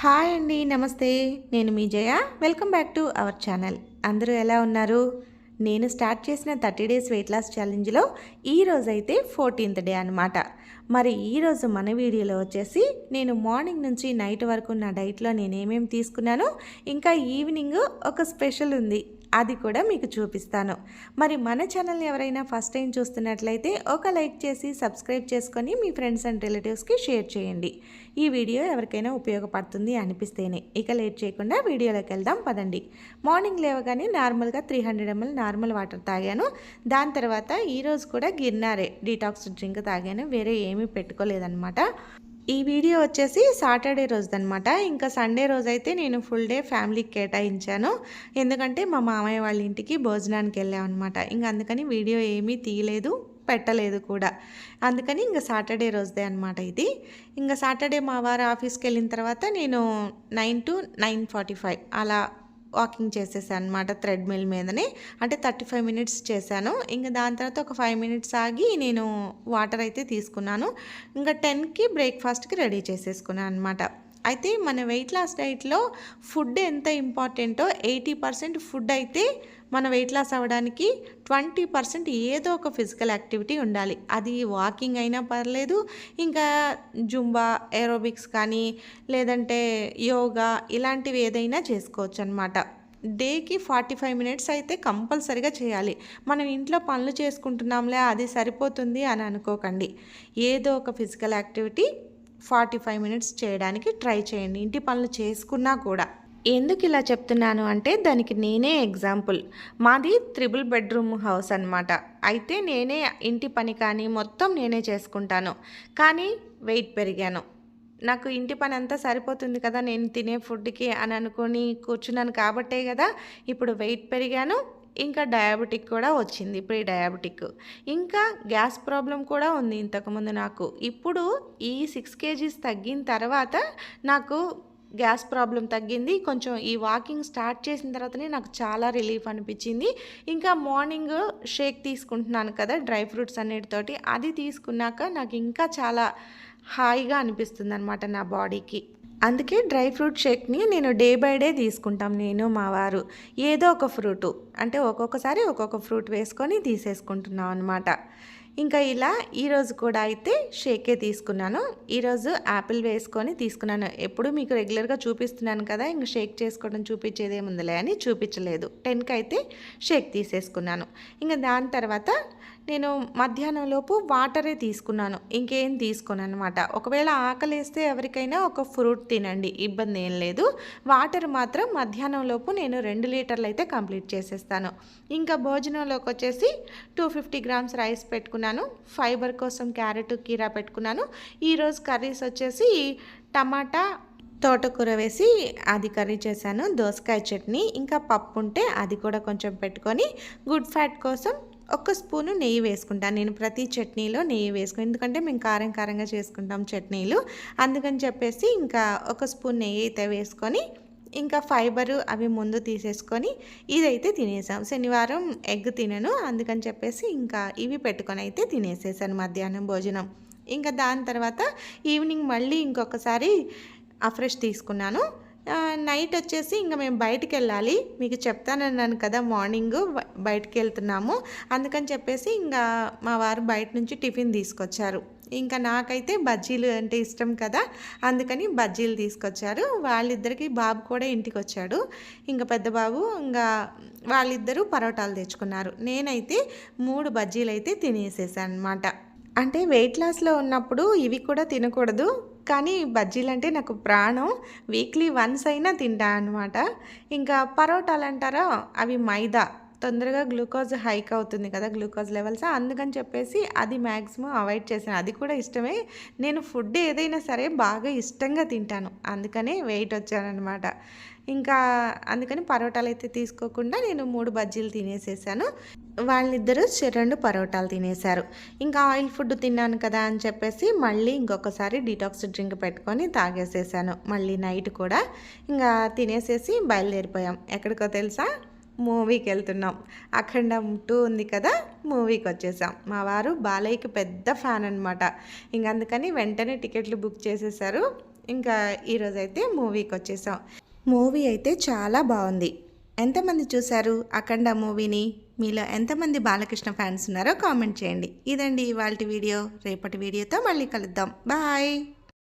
Hi అండి నమస్తే. నేను మీ Jaya. Welcome back to our channel. అందరూ ఎలా ఉన్నారు? నేను స్టార్ట్ చేసిన థర్టీ డేస్ వెయిట్ లాస్ ఛాలెంజ్లో ఈ అయితే ఫోర్టీన్త్ డే అనమాట మరి ఈరోజు మన వీడియోలో వచ్చేసి నేను మార్నింగ్ నుంచి నైట్ వరకు నా డైట్లో నేను ఏమేమి ఇంకా ఈవినింగ్ ఒక స్పెషల్ ఉంది. అది కూడా మీకు చూపిస్తాను. మరి మన ఛానల్ని ఎవరైనా ఫస్ట్ టైం చూస్తున్నట్లయితే ఒక లైక్ చేసి సబ్స్క్రైబ్ చేసుకొని మీ ఫ్రెండ్స్ అండ్ రిలేటివ్స్కి షేర్ చేయండి. ఈ వీడియో ఎవరికైనా ఉపయోగపడుతుంది అనిపిస్తేనే. ఇక లేట్ చేయకుండా వీడియోలోకి వెళ్దాం పదండి. మార్నింగ్ లేవగానే నార్మల్గా three hundred ML normal water తాగాను. దాని తర్వాత ఈరోజు కూడా గిర్నారే డీటాక్స్ డ్రింక్ తాగాను. వేరే ఏమీ పెట్టుకోలేదన్నమాట. ఈ వీడియో వచ్చేసి సాటర్డే రోజుదనమాట ఇంకా సండే రోజైతే నేను ఫుల్ డే ఫ్యామిలీకి కేటాయించాను. ఎందుకంటే మా మామయ్య వాళ్ళ ఇంటికి భోజనానికి వెళ్ళామన్నమాట. ఇంకా అందుకని వీడియో ఏమీ తీయలేదు పెట్టలేదు కూడా. అందుకని ఇంకా సాటర్డే రోజుదే అనమాట ఇది. ఇంకా సాటర్డే మా వారు ఆఫీస్కి వెళ్ళిన తర్వాత నేను nine to nine forty five అలా వాకింగ్ చేసేసాను అనమాట థ్రెడ్మిల్ మీదనే. అంటే థర్టీ ఫైవ్ మినిట్స్ చేశాను. ఇంకా దాని తర్వాత ఒక ఫైవ్ మినిట్స్ ఆగి నేను వాటర్ అయితే తీసుకున్నాను. ఇంకా టెన్కి బ్రేక్ఫాస్ట్కి రెడీ చేసేసుకున్నాను అనమాట అయితే మన వెయిట్ లాస్ డైట్లో ఫుడ్ ఎంత ఇంపార్టెంటో ఎయిటీ పర్సెంట్ ఫుడ్ అయితే మన వెయిట్ లాస్ అవ్వడానికి ట్వంటీ పర్సెంట్ ఏదో ఒక ఫిజికల్ యాక్టివిటీ ఉండాలి. అది వాకింగ్ అయినా పర్లేదు ఇంకా జుంబా ఏరోబిక్స్ కానీ లేదంటే యోగా ఇలాంటివి ఏదైనా చేసుకోవచ్చు అనమాట డేకి ఫార్టీ ఫైవ్ మినిట్స్ అయితే కంపల్సరిగా చేయాలి. మనం ఇంట్లో పనులు చేసుకుంటున్నాంలే అది సరిపోతుంది అని అనుకోకండి. ఏదో ఒక physical activity forty five minutes చేయడానికి ట్రై చేయండి. ఇంటి పనులు చేసుకున్నా కూడా. ఎందుకు ఇలా చెప్తున్నాను అంటే దానికి నేనే ఎగ్జాంపుల్. మాది త్రిబుల్ బెడ్రూమ్ హౌస్ అనమాట అయితే నేనే ఇంటి పని కానీ మొత్తం నేనే చేసుకుంటాను. కానీ వెయిట్ పెరిగాను. నాకు ఇంటి పని అంతా సరిపోతుంది కదా నేను తినే ఫుడ్కి అని అనుకొని కూర్చున్నాను కాబట్టే కదా ఇప్పుడు వెయిట్ పెరిగాను. ఇంకా డయాబెటిక్ కూడా వచ్చింది. Pre diabetic. ఇంకా గ్యాస్ ప్రాబ్లం కూడా ఉంది ఇంతకుముందు నాకు. ఇప్పుడు ఈ సిక్స్ కేజీస్ తగ్గిన తర్వాత నాకు గ్యాస్ ప్రాబ్లం తగ్గింది. కొంచెం ఈ వాకింగ్ స్టార్ట్ చేసిన తర్వాతనే నాకు చాలా రిలీఫ్ అనిపించింది. ఇంకా మార్నింగ్ షేక్ తీసుకుంటున్నాను కదా డ్రై ఫ్రూట్స్ అన్నిటితోటి. అది తీసుకున్నాక నాకు ఇంకా చాలా హాయిగా అనిపిస్తుంది అనమాట నా బాడీకి. అందుకే డ్రై ఫ్రూట్ షేక్ని నేను డే బై డే తీసుకుంటాం నేను మా వారు. ఏదో ఒక ఫ్రూటు. అంటే ఒక్కొక్కసారి ఒక్కొక్క ఫ్రూట్ వేసుకొని తీసేసుకుంటున్నాం అనమాట ఇంకా ఇలా ఈరోజు కూడా అయితే షేకే తీసుకున్నాను. ఈరోజు యాపిల్ వేసుకొని తీసుకున్నాను. ఎప్పుడు మీకు రెగ్యులర్గా చూపిస్తున్నాను కదా ఇంక షేక్ చేసుకోవడం చూపించేదేముందిలే అని చూపించలేదు. టెన్కి అయితే షేక్ తీసేసుకున్నాను. ఇంకా దాని తర్వాత నేను మధ్యాహ్నంలోపు వాటరే తీసుకున్నాను. ఇంకేం తీసుకోను అనమాట ఒకవేళ ఆకలేస్తే ఎవరికైనా ఒక ఫ్రూట్ తినండి. ఇబ్బంది ఏం లేదు. వాటర్ మాత్రం మధ్యాహ్నంలోపు నేను రెండు లీటర్లు అయితే కంప్లీట్ చేసేస్తాను. ఇంకా భోజనంలోకి వచ్చేసి టూ ఫిఫ్టీ గ్రామ్స్ రైస్ పెట్టుకున్నాను. ఫైబర్ కోసం క్యారెట్ కీరా పెట్టుకున్నాను. ఈరోజు కర్రీస్ వచ్చేసి టమాటా తోటకూర వేసి అది కర్రీ చేశాను. దోసకాయ చట్నీ ఇంకా పప్పు ఉంటే అది కూడా కొంచెం పెట్టుకొని గుడ్ ఫ్యాట్ కోసం ఒక స్పూను నెయ్యి వేసుకుంటాను నేను ప్రతి చట్నీలో నెయ్యి వేసుకుని ఎందుకంటే మేము కారం కారంగా చేసుకుంటాం చట్నీలు. అందుకని చెప్పేసి ఇంకా ఒక స్పూన్ నెయ్యి అయితే వేసుకొని ఇంకా ఫైబరు అవి ముందు తీసేసుకొని ఇదైతే తినేసాం. శనివారం ఎగ్ తినను. అందుకని చెప్పేసి ఇంకా ఇవి పెట్టుకొని అయితే తినేసేసాను మధ్యాహ్నం భోజనం. ఇంకా దాని తర్వాత ఈవినింగ్ మళ్ళీ ఇంకొకసారి అఫ్రెష్ తీసుకున్నాను. నైట్ వచ్చేసి ఇంకా మేము బయటికి వెళ్ళాలి మీకు చెప్తానన్నాను కదా మార్నింగ్ బయటికి వెళ్తున్నాము అందుకని చెప్పేసి ఇంకా మా వారు బయట నుంచి టిఫిన్ తీసుకొచ్చారు. ఇంకా నాకైతే బజ్జీలు అంటే ఇష్టం కదా అందుకని బజ్జీలు తీసుకొచ్చారు. వాళ్ళిద్దరికి బాబు కూడా ఇంటికి వచ్చాడు ఇంకా పెద్ద బాబు ఇంకా వాళ్ళిద్దరూ పరోటాలు తెచ్చుకున్నారు. నేనైతే మూడు బజ్జీలు అయితే తినేసేసాను అనమాట అంటే వెయిట్ లాస్లో ఉన్నప్పుడు ఇవి కూడా తినకూడదు. కానీ బజ్జీలు అంటే నాకు ప్రాణం. వీక్లీ వన్స్ అయినా తింటా అనమాట ఇంకా పరోటాలు అంటారా అవి మైదా. తొందరగా గ్లూకోజ్ హైక్ అవుతుంది కదా గ్లూకోజ్ లెవెల్స్. అందుకని చెప్పేసి అది మ్యాక్సిమం అవాయిడ్ చేశాను. అది కూడా ఇష్టమే. నేను ఫుడ్ ఏదైనా సరే బాగా ఇష్టంగా తింటాను. అందుకనే వెయిట్ వచ్చానమాట ఇంకా అందుకని పరోటాలు అయితే తీసుకోకుండా నేను మూడు బజ్జీలు తినేసేసాను. వాళ్ళిద్దరూ రెండు పరోటాలు తినేశారు. ఇంకా ఆయిల్ ఫుడ్ తిన్నాను కదా అని చెప్పేసి మళ్ళీ ఇంకొకసారి డిటాక్స్ డ్రింక్ పెట్టుకొని తాగేసేసాను. మళ్ళీ నైట్ కూడా ఇంకా తినేసేసి బయలుదేరిపోయాం. ఎక్కడికో తెలుసా? మూవీకి వెళ్తున్నాం. అఖండం టూ ఉంది కదా మూవీకి వచ్చేసాం. మా వారు బాలయ్యకి పెద్ద ఫ్యాన్ అనమాట ఇంక అందుకని వెంటనే టికెట్లు బుక్ చేసేసారు. ఇంకా ఈరోజైతే మూవీకి వచ్చేసాం. మూవీ అయితే చాలా బాగుంది. ఎంతమంది చూశారు అఖండ మూవీని? మీలో ఎంతమంది బాలకృష్ణ ఫ్యాన్స్ ఉన్నారో కామెంట్ చేయండి. ఇదండి ఇవాళ వీడియో. రేపటి వీడియోతో మళ్ళీ కలుద్దాం. బాయ్!